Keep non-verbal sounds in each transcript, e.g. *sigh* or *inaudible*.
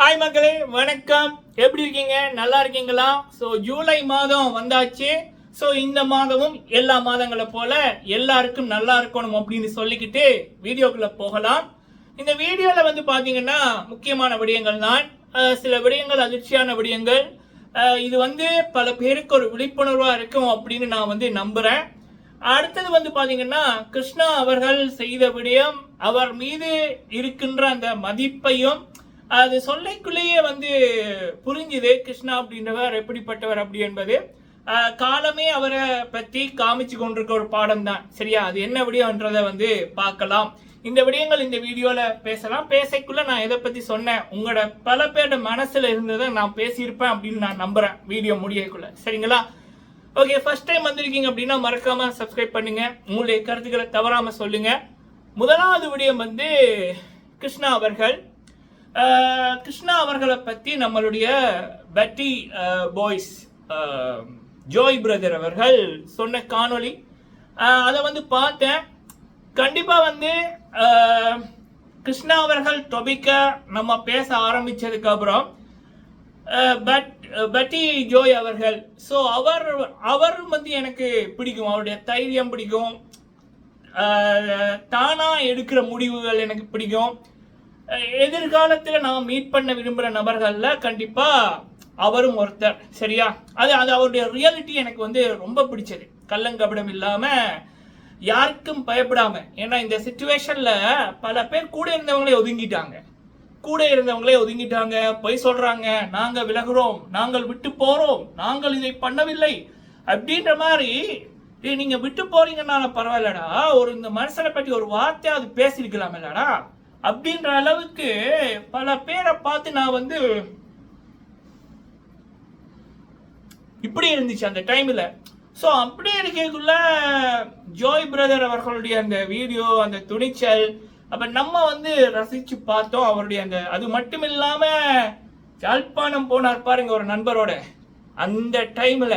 Hi மக்களே வணக்கம். எப்படி இருக்கீங்க? நல்லா இருக்கீங்களா? ஸோ ஜூலை மாதம் வந்தாச்சு. ஸோ இந்த மாதமும் எல்லா மாதங்களை போல எல்லாருக்கும் நல்லா இருக்கணும் அப்படின்னு சொல்லிக்கிட்டு வீடியோக்குள்ள போகலாம். இந்த வீடியோவில் வந்து பார்த்தீங்கன்னா முக்கியமான விடயங்கள் தான். சில விடயங்கள் அதிர்ச்சியான விடயங்கள். இது வந்து பல பேருக்கு ஒரு விழிப்புணர்வாக இருக்கும் அப்படின்னு நான் வந்து நம்புகிறேன் அடுத்தது வந்து பார்த்தீங்கன்னா கிருஷ்ணா அவர்கள் செய்த விடயம் அவர் மீது இருக்கின்ற அந்த மதிப்பையும் அது சொல்லைக்குள்ளேயே வந்து புரிஞ்சுது கிருஷ்ணா அப்படின்றவர் எப்படிப்பட்டவர் அப்படி என்பது. காலமே அவரை பற்றி காமிச்சு கொண்டிருக்க ஒரு பாடம் தான் சரியா? அது என்ன விடயம்ன்றதை வந்து பார்க்கலாம். இந்த விடயங்கள் இந்த வீடியோவில் பேசலாம். பேசக்குள்ள நான் எதை பற்றி சொன்னேன் உங்களோட பல பேரோட மனசில் இருந்ததை நான் பேசியிருப்பேன் அப்படின்னு நான் நம்புகிறேன் வீடியோ முடியக்குள்ள. சரிங்களா? ஓகே ஃபர்ஸ்ட் டைம் வந்திருக்கீங்க அப்படின்னா மறக்காம சப்ஸ்கிரைப் பண்ணுங்க. உங்களுடைய கருத்துக்களை தவறாமல் சொல்லுங்க. முதலாவது விடயம் வந்து கிருஷ்ணா அவர்கள் கிருஷ்ணா அவர்களை பற்றி நம்மளுடைய பெட்டி பாய்ஸ் ஜோய் பிரதர் அவர்கள் சொன்ன காணொளி. அதை வந்து பார்த்தேன். கண்டிப்பாக வந்து கிருஷ்ணா அவர்கள் டொபிக்க நம்ம பேச ஆரம்பித்ததுக்கப்புறம் பட் பட்டி ஜோய் அவர்கள் ஸோ அவர் அவர் வந்து எனக்கு பிடிக்கும். அவருடைய தைரியம் பிடிக்கும். தானாக எடுக்கிற முடிவுகள் எனக்கு பிடிக்கும். எதிர்காலத்தில் நான் மீட் பண்ண விரும்புகிற நபர்களில் கண்டிப்பாக அவரும் ஒருத்தர் சரியா? அது அது அவருடைய ரியாலிட்டி எனக்கு வந்து ரொம்ப பிடிச்சது. கள்ளங்கபடம் இல்லாமல் யாருக்கும் பயப்படாமல் ஏன்னா இந்த சுச்சுவேஷனில் பல பேர் கூட இருந்தவங்களே ஒதுங்கிட்டாங்க. கூட இருந்தவங்களே ஒதுங்கிட்டாங்க பொய் சொல்கிறாங்க நாங்கள் விலகுறோம் நாங்கள் விட்டு போகிறோம் நாங்கள் இதை பண்ணவில்லை அப்படின்ற மாதிரி நீங்கள் விட்டு போறீங்கன்னால பரவாயில்லடா ஒரு இந்த மனுஷனை பற்றி ஒரு வார்த்தையாவது பேசியிருக்கலாம் இல்லடா அப்படின்ற அளவுக்கு பல பேரை பார்த்து நான் வந்து இப்படி இருந்துச்சு அந்த டைம்ல. ஸோ அப்படி இருக்கக்குள்ள ஜோய் பிரதர் அவர்களுடைய அந்த வீடியோ அந்த துணிச்சல் அப்ப நம்ம வந்து ரசிச்சு பார்த்தோம் அவருடைய அந்த அது மட்டும் இல்லாம யாழ்ப்பாணம் போனார் பாருங்க ஒரு நண்பரோட. அந்த டைம்ல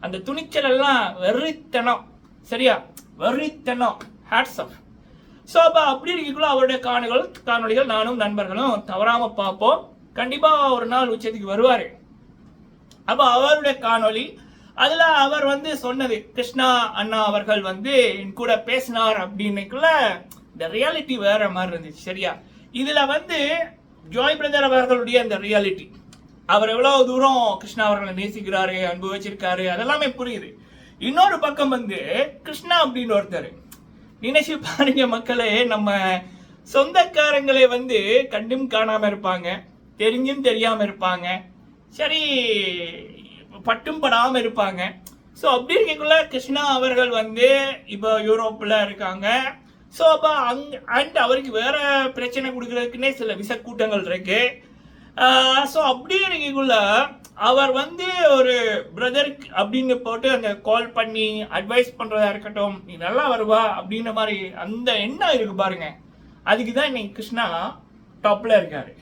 அந்த துணிச்சல் எல்லாம் வெறித்தனம். சரியா? வெறித்தனம். ஹேட்ஸ் ஆஃப் ஸோ அப்போ அப்படி இருக்கக்குள்ள அவருடைய காணொலிகள் காணொலிகள் நானும் நண்பர்களும் தவறாமல் பார்ப்போம். கண்டிப்பாக ஒரு நாள் உச்சத்துக்கு வருவார். அப்போ அவருடைய காணொளி அதில் அவர் வந்து சொன்னது கிருஷ்ணா அண்ணா அவர்கள் வந்து என் கூட பேசினார் அப்படின்னுக்குள்ள இந்த ரியாலிட்டி வேற மாதிரி இருந்துச்சு சரியா? இதில் வந்து ஜோய் பிரதர் அவர்களுடைய அந்த ரியாலிட்டி அவர் எவ்வளோ தூரம் கிருஷ்ணா அவர்களை நேசிக்கிறாரு அனுபவிச்சிருக்காரு அதெல்லாமே புரியுது. இன்னொரு பக்கம் வந்து கிருஷ்ணா அப்படின்னு ஒருத்தர். நினைச்சு பாருங்க மக்களே நம்ம சொந்தக்காரங்களே வந்து கண்டும் காணாமல் இருப்பாங்க தெரிஞ்சும் தெரியாமல் இருப்பாங்க சரி பட்டும் படாமல் இருப்பாங்க. ஸோ அப்படி இருக்கக்குள்ள கிருஷ்ணா அவர்கள் வந்து இப்போ யூரோப்பில் இருக்காங்க. ஸோ அப்போ அங் அண்ட் அவருக்கு வேற பிரச்சனை கொடுக்குறதுக்குன்னே சில விசக்கூட்டங்கள் இருக்குது ஸோ அப்படி இருக்கக்குள்ள அவர் வந்து ஒரு பிரதர் அப்படின்னு போட்டு அந்த கால் பண்ணி அட்வைஸ் பண்ணுறதா இருக்கட்டும் நீ நல்லா வருவா அப்படின்ற மாதிரி அந்த எண்ணம் இருக்கு பாருங்க. அதுக்கு தான் இன்னைக்கு கிருஷ்ணா டாப்பில் இருக்காரு.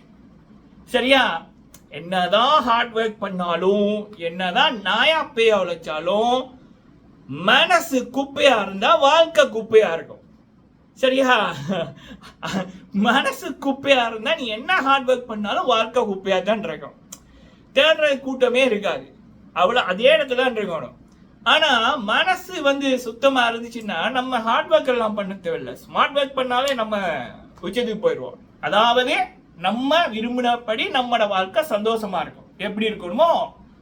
சரியா? என்னதான் ஹார்ட் ஒர்க் பண்ணாலும் என்னதான் நாயா பேய உழைச்சாலும் மனசு குப்பையா இருந்தா வாழ்க்கை குப்பையா இருக்கும். சரியா? மனசு குப்பையா இருந்தா நீ என்ன ஹார்ட் ஒர்க் பண்ணாலும் வாழ்க்கை குப்பையா தான் இருக்கும். தேடுற கூட்டமே இருக்காது. அவ்வளோ அதே இடத்துல தான் இருக்கணும். ஆனால் மனசு வந்து சுத்தமாக இருந்துச்சுன்னா நம்ம ஹார்ட் ஒர்க் எல்லாம் பண்ண தேவையில்ல. ஸ்மார்ட் ஒர்க் பண்ணாலே நம்ம உச்சத்துக்கு போயிடுவோம். அதாவது நம்ம விரும்பினபடி நம்மளோட வாழ்க்கை சந்தோஷமா இருக்கும். எப்படி இருக்கணுமோ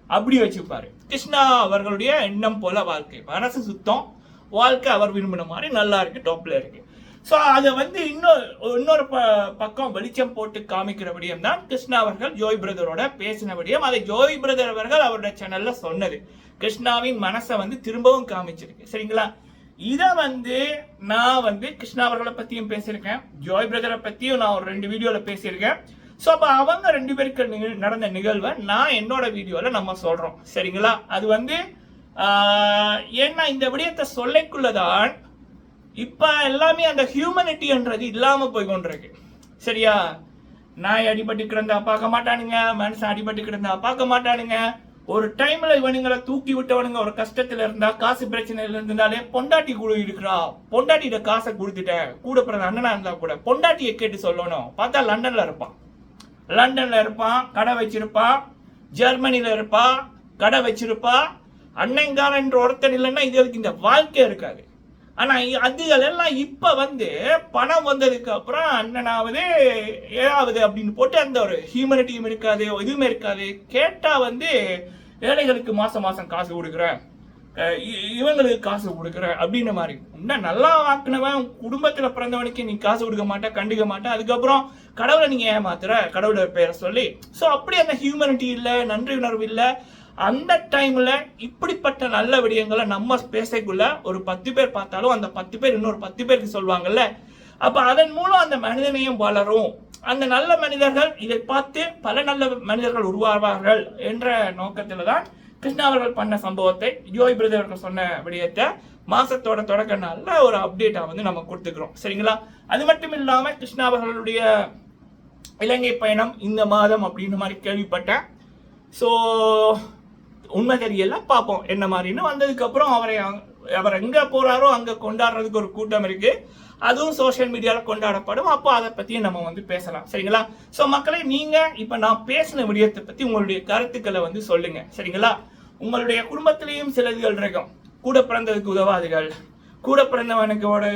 அப்படி வச்சுப்பாரு. கிருஷ்ணா அவர்களுடைய எண்ணம் போல வாழ்க்கை. மனசு சுத்தம். வாழ்க்கை அவர் விரும்பின மாதிரி நல்லா இருக்கு டாப்ல இருக்கு. ஸோ அதை வந்து இன்னொரு இன்னொரு ப பக்கம் வெளிச்சம் போட்டு காமிக்கிற விடயம் தான் கிருஷ்ணா அவர்கள் ஜோய் பிரதரோட பேசின விடயம். அதை ஜோய் பிரதர் அவர்கள் அவரோட சேனலில் சொன்னது. கிருஷ்ணாவின் மனசை வந்து திரும்பவும் காமிச்சிருக்கு. சரிங்களா? இதை வந்து நான் வந்து கிருஷ்ணா அவர்களை பற்றியும் பேசியிருக்கேன். ஜோய் பிரதரை பற்றியும் நான் ஒரு ரெண்டு வீடியோவில் பேசியிருக்கேன். ஸோ அப்போ அவங்க ரெண்டு பேருக்கு நடந்த நிகழ்வை நான் என்னோட வீடியோவில் நம்ம சொல்கிறோம் சரிங்களா? அது வந்து ஏன்னா இந்த விடயத்தை சொல்லைக்குள்ளதான் இப்போ எல்லாமே அந்த ஹியூமனிட்டின்றது இல்லாமல் போய் கொண்டிருக்கு. சரியா? நாய் அடிபட்டு கிடந்தா பார்க்க மாட்டானுங்க மனுஷன் அடிபட்டு கிடந்தா பார்க்க மாட்டானுங்க. ஒரு டைம்ல இவனுங்களை தூக்கி விட்டவனுங்க ஒரு கஷ்டத்துல இருந்தா காசு பிரச்சனையில இருந்தாலே பொண்டாட்டி கூட இருக்கிறா. பொண்டாட்டிட்ட காசை கொடுத்துட்டேன் கூட பிறந்த அண்ணனா இருந்தா கூட பொண்டாட்டியை கேட்டு சொல்லணும். பார்த்தா லண்டன்ல இருப்பான். லண்டன்ல இருப்பான் கடை வச்சிருப்பான். ஜெர்மனில இருப்பா கடை வச்சிருப்பா அண்ணங்காரன்ற ஒருத்தன் இல்லைன்னா இதுகளுக்கு இந்த வாழ்க்கை இருக்காது. ஆனால் அதுகளெல்லாம் அதுகள் எல்லாம் வந்து பணம் வந்ததுக்கு அப்புறம் அண்ணனாவது ஏழாவது அப்படின்னு போட்டு அந்த ஒரு ஹியூமனிட்டியும் இருக்காது எதுவுமே இருக்காது கேட்டால் வந்து ஏழைகளுக்கு மாதம் மாதம் காசு கொடுக்குறேன் இ- இவங்களுக்கு காசு கொடுக்குறேன் அப்படின்ற மாதிரி. இன்னும் நல்லா ஆக்குனவன் குடும்பத்தில் பிறந்தவனுக்கு நீ காசு கொடுக்க மாட்டேன் கண்டுக்க மாட்டேன் அதுக்கப்புறம் கடவுளை நீங்கள் ஏமாத்துற கடவுளோட பேரை சொல்லி. ஸோ அப்படி அந்த ஹியூமனிட்டி இல்லை நன்றி உணர்வு இல்லை அந்த டைமில் இப்படிப்பட்ட நல்ல விடயங்களை நம்ம ஸ்பேஸைக்குள்ள ஒரு பத்து பேர் பார்த்தாலும் அந்த பத்து பேர் இன்னொரு பத்து பேருக்கு சொல்லுவாங்கல்ல. அப்போ அதன் மூலம் அந்த மனிதனையும் வளரும். அந்த நல்ல மனிதர்கள் இதை பார்த்து பல நல்ல மனிதர்கள் உருவாவார்கள் என்ற நோக்கத்தில் தான் கிருஷ்ணா அவர்கள் பண்ண சம்பவத்தை ஜோய் பிரதர் அவர்கள் சொன்ன விடயத்தை மாசத்தோட தொடக்க நல்ல ஒரு அப்டேட்டா வந்து நம்ம கொடுத்துக்கிறோம். சரிங்களா? அது மட்டும் இல்லாம கிருஷ்ணா அவர்களுடைய இலங்கை பயணம் இந்த மாதம் அப்படின்னு மாதிரி கேள்விப்பட்டேன். ஸோ உண்மை தெரியல பார்ப்போம். என்ன மாதிரின்னு வந்ததுக்கப்புறம் அவரை அவர் எங்கே போகிறாரோ அங்கே கொண்டாடுறதுக்கு ஒரு கூட்டம் இருக்குது அதுவும் சோஷியல் மீடியாவில் கொண்டாடப்படும். அப்போ அதை பற்றியும் நம்ம வந்து பேசலாம். சரிங்களா? ஸோ மக்களை நீங்கள் இப்போ நான் பேசின விடயத்தை பற்றி உங்களுடைய கருத்துக்களை வந்து சொல்லுங்கள் சரிங்களா? உங்களுடைய குடும்பத்திலையும் சிலதுகள் இருக்கும் கூட பிறந்ததுக்கு உதவாதுகள். கூட பிறந்தவனுக்கோட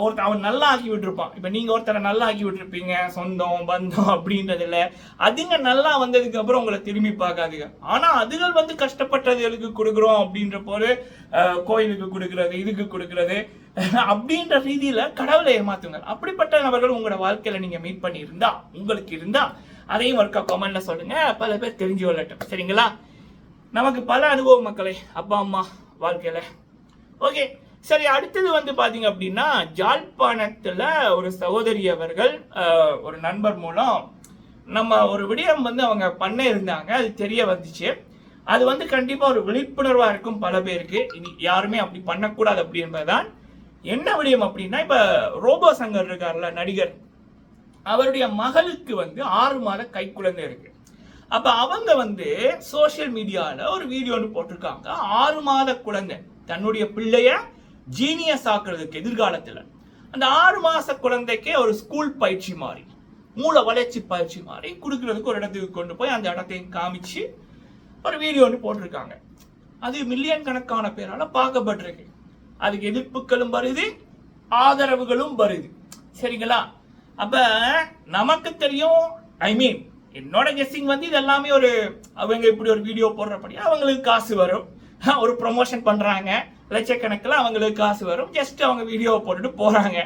ஒருத்தர் அவன் நல்லா ஆக்கி விட்டுருப்பான். இப்போ நீங்கள் ஒருத்தரை நல்லா ஆக்கி விட்டுருப்பீங்க சொந்தம் பந்தம் அப்படின்றது இல்லை. அதுங்க நல்லா வந்ததுக்கு அப்புறம் உங்களை திரும்பி பார்க்காதுங்க. ஆனால் அதுகள் வந்து கஷ்டப்பட்டதுகளுக்கு கொடுக்குறோம் *laughs* அப்படின்ற போது கோயிலுக்கு கொடுக்கறது இதுக்கு கொடுக்கறது அப்படின்ற ரீதியில் கடவுளை ஏமாத்துங்க அப்படிப்பட்ட நபர்கள் உங்களோட வாழ்க்கையில் நீங்கள் மீட் பண்ணியிருந்தா உங்களுக்கு இருந்தால் அதையும் ஒருக்கா கமெண்ட்ல சொல்லுங்கள் பல பேர் தெரிஞ்சு கொள்ளட்டும். சரிங்களா? நமக்கு பல அனுபவம் மக்களை அப்பா அம்மா வாழ்க்கையில். ஓகே சரி அடுத்தது வந்து பாத்தீங்க அப்படின்னா ஜாழ்ப்பாணத்துல ஒரு சகோதரி அவர்கள் ஒரு நண்பர் மூலம் நம்ம ஒரு விடயம் வந்து அவங்க பண்ண இருந்தாங்க. அது தெரிய வந்துச்சு. அது வந்து கண்டிப்பா ஒரு விழிப்புணர்வா இருக்கும் பல பேருக்கு. இனி யாருமே அப்படி பண்ணக்கூடாது அப்படி என்பதுதான் என்ன விடயம் அப்படின்னா இப்ப ரோபோ சங்கர் இருக்கார்ல நடிகர். அவருடைய மகளுக்கு வந்து ஆறு மாத கைக்குழந்தை இருக்கு. அப்ப அவங்க வந்து சோஷியல் மீடியால ஒரு வீடியோ ஒன்று போட்டிருக்காங்க. ஆறு மாத குழந்தை. தன்னுடைய பிள்ளைய ஜீனியஸ் ஆக்குறதுக்கு எதிர்காலத்தில். அந்த ஆறு மாத குழந்தைக்கே ஒரு ஸ்கூல் பயிற்சி மாதிரி மூல வளர்ச்சி பயிற்சி மாதிரி கொடுக்கறதுக்கு ஒரு இடத்துக்கு கொண்டு போய் அந்த இடத்தையும் காமிச்சு ஒரு வீடியோ ஒன்று போட்டிருக்காங்க. அது மில்லியன் கணக்கான பேரால் பார்க்கப்பட்டிருக்கு. அதுக்கு எதிர்ப்புகளும் வருது ஆதரவுகளும் வருது. சரிங்களா? அப்ப நமக்கு தெரியும் ஐ மீன் என்னோட கெஸ்ஸிங் வந்து இது எல்லாமே ஒரு அவங்க இப்படி ஒரு வீடியோ போடுறபடியா அவங்களுக்கு காசு வரும். *laughs* ஒரு ப்ரொமோஷன் பண்றாங்க. லட்சக்கணக்கில் அவங்களுக்கு காசு வரும். ஜஸ்ட் அவங்க வீடியோவை போட்டுட்டு போகிறாங்க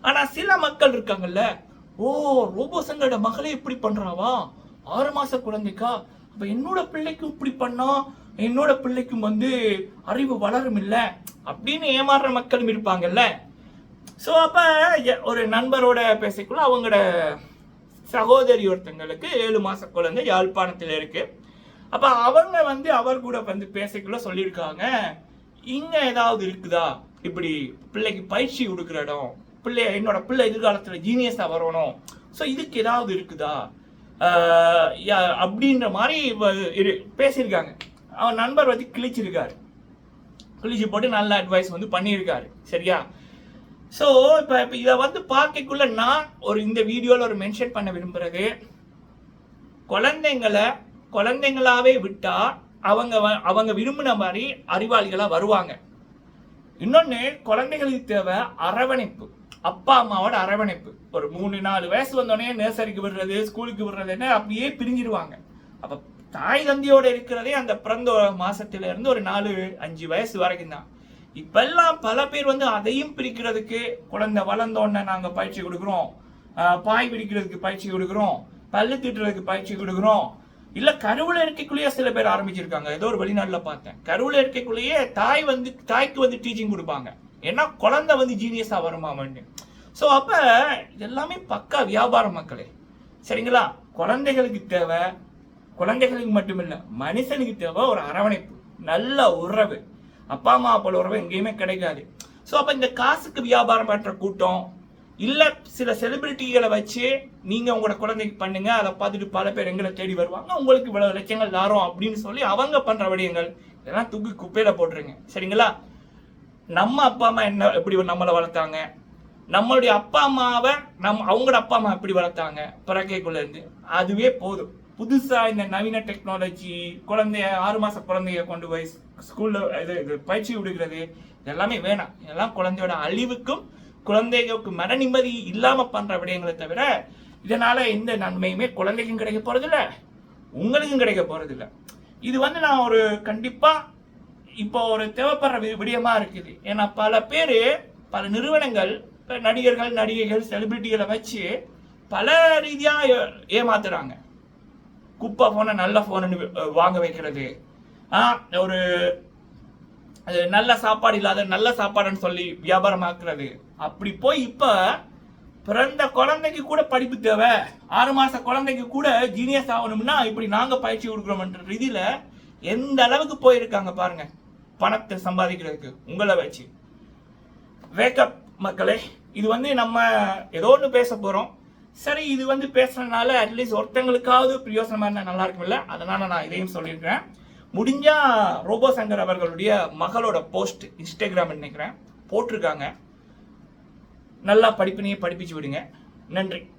ஆனால் சில மக்கள் இருக்காங்கல்ல ஓ ரோபோ சங்கரோட மகளே இப்படி பண்ணுறாவா ஆறு மாத குழந்தைக்கா? அப்போ என்னோட பிள்ளைக்கும் இப்படி பண்ணா? என்னோட பிள்ளைக்கும் வந்து அறிவு வளரும் இல்லை? அப்படின்னு ஏமாறுற மக்களும் இருப்பாங்கல்ல. ஸோ அப்போ எ- ஒரு நண்பரோட பேசிக்குள்ள அவங்களோட சகோதரி ஒருத்தங்களுக்கு ஏழு மாத குழந்தை யாழ்ப்பாணத்தில் இருக்குது அப்போ அவங்க வந்து அவர் கூட வந்து பேசிக்குள்ள சொல்லியிருக்காங்க. இங்க ஏதாவது இருக்குதா? இப்படி பிள்ளைக்கு பயிற்சி கொடுக்குற இடம் பிள்ளை என்னோட பிள்ளை எதிர்காலத்துல ஜீனியஸா வரணும். ஸோ இதுக்கு ஏதாவது இருக்குதா? யா- அப்படின்ற மாதிரி இரு- பேசியிருக்காங்க. அவன் நண்பர் வந்து கிழிச்சிருக்காரு. கிழிச்சு போட்டு நல்ல அட்வைஸ் வந்து பண்ணியிருக்காரு. சரியா? ஸோ இப்போ இப்போ இதை வந்து பார்க்கக்குள்ள நான் ஒரு இந்த வீடியோவில் ஒரு மென்ஷன் பண்ண விரும்புறது குழந்தைங்களை குழந்தைங்களாவே விட்டால் அவங்க வ- அவங்க விரும்பின மாதிரி அறிவாளிகளா வருவாங்க. இன்னொன்னு குழந்தைகளுக்கு தேவை அரவணைப்பு. அப்பா அம்மாவோட அரவணைப்பு. ஒரு மூணு நாலு வயசு வந்தோடனே நர்சரிக்கு விடுறது ஸ்கூலுக்கு விடுறதுன்னு அப்படியே பிரிஞ்சிருவாங்க. அப்போ தாய் தந்தையோட இருக்கிறதே அந்த பிறந்த மாசத்துல இருந்து ஒரு நாலு அஞ்சு வயசு வரைக்கும் தான். இப்பெல்லாம் பல பேர் வந்து அதையும் பிரிக்கிறதுக்கு குழந்தை வளர்ந்த நாங்கள் நாங்க பயிற்சி கொடுக்குறோம். ஆஹ் பாய் பிடிக்கிறதுக்கு பயிற்சி கொடுக்குறோம். பல்லு திட்டுறதுக்கு பயிற்சி கொடுக்குறோம். இல்ல கருவுல இருக்கக்குள்ளேயே சில பேர் ஆரம்பிச்சிருக்காங்க. ஏதோ ஒரு வெளிநாட்டுல பார்த்தேன். கருவுல இருக்கக்குள்ளேயே தாய் வந்து தாய்க்கு வந்து டீச்சிங் கொடுப்பாங்க. ஏன்னா குழந்தை வந்து ஜீனியஸா வருமாமன்னு ஸோ அப்ப எல்லாமே பக்கா வியாபார மக்களே. சரிங்களா? குழந்தைகளுக்கு தேவை குழந்தைகளுக்கு மட்டும் மனுஷனுக்கு தேவை ஒரு அரவணைப்பு நல்ல உறவு. அப்பா அம்மா போல உறவு எங்கேயுமே கிடைக்காது. ஸோ அப்போ இந்த காசுக்கு வியாபாரம் பண்ற கூட்டம் இல்லை சில செலிபிரிட்டிகளை வச்சு நீங்கள் உங்களோட குழந்தைக்கு பண்ணுங்க அதை பார்த்துட்டு பல பேர் எங்களை தேடி வருவாங்க. உங்களுக்கு இவ்வளவு லட்சங்கள் தாரோம் அப்படின்னு சொல்லி அவங்க பண்ணுற விடயங்கள் இதெல்லாம் தூக்கி குப்பையில் போட்டுருங்க. சரிங்களா? நம்ம அப்பா அம்மா என்ன எப்படி நம்மளை வளர்த்தாங்க? நம்மளுடைய அப்பா அம்மாவை நம் அவங்களோட அப்பா அம்மா எப்படி வளர்த்தாங்க? பிறக்கைக்குள்ள இருந்து. அதுவே போதும். புதுசாக இந்த நவீன டெக்னாலஜி குழந்தைய ஆறு மாத குழந்தைய கொண்டு போய் ஸ்கூலில் இது இது பயிற்சி விடுகிறது இதெல்லாமே வேணாம். இதெல்லாம் குழந்தையோட அழிவுக்கும் குழந்தைகளுக்கு மன நிம்மதி இல்லாமல் பண்ணுற விடயங்களை தவிர இதனால் எந்த நன்மையுமே குழந்தைக்கும் கிடைக்க போகிறதில்ல உங்களுக்கும் கிடைக்க போகிறதில்ல இது வந்து நான் ஒரு கண்டிப்பாக இப்போ ஒரு தேவைப்படுற வி- விடயமா இருக்குது. ஏன்னா பல பேர் பல நிறுவனங்கள் இப்போ நடிகர்கள் நடிகைகள் செலிபிரிட்டிகளை வச்சு பல ரீதியாக ஏ- ஏமாத்துறாங்க. குப்பை ஃபோனை நல்ல ஃபோனுன்னு வாங்க வைக்கிறது. ஆ, ஒரு அது நல்ல சாப்பாடு இல்லாத நல்ல சாப்பாடுன்னு சொல்லி வியாபாரமாக்குறது. அப்படி போய் இப்போ பிறந்த குழந்தைக்கு கூட படிப்பு தேவை. ஆறு மாத குழந்தைக்கு கூட ஜீனியஸ் ஆகணும்னா இப்படி நாங்கள் பயிற்சி கொடுக்குறோம்ன்ற ரீதியில் எந்த அளவுக்கு போயிருக்காங்க பாருங்க. பணத்தை சம்பாதிக்கிறதுக்கு உங்களை வச்சு. வேக்கப் மக்களே. இது வந்து நம்ம ஏதோ ஒன்று பேச போகிறோம் சரி இது வந்து பேசுறதுனால அட்லீஸ்ட் ஒருத்தங்களுக்காவது பிரயோசனமாக இருந்தால் நல்லா இருக்கும்ல. அதனால நான் இதையும் சொல்லியிருக்கிறேன். முடிஞ்சா ரோபோ சங்கர் அவர்களுடைய மகளோட போஸ்ட் இன்ஸ்டாகிராம் நினைக்கிறேன். போட்டிருக்காங்க. நல்லா படிப்பினையே படிப்பிச்சு விடுங்க. நன்றி.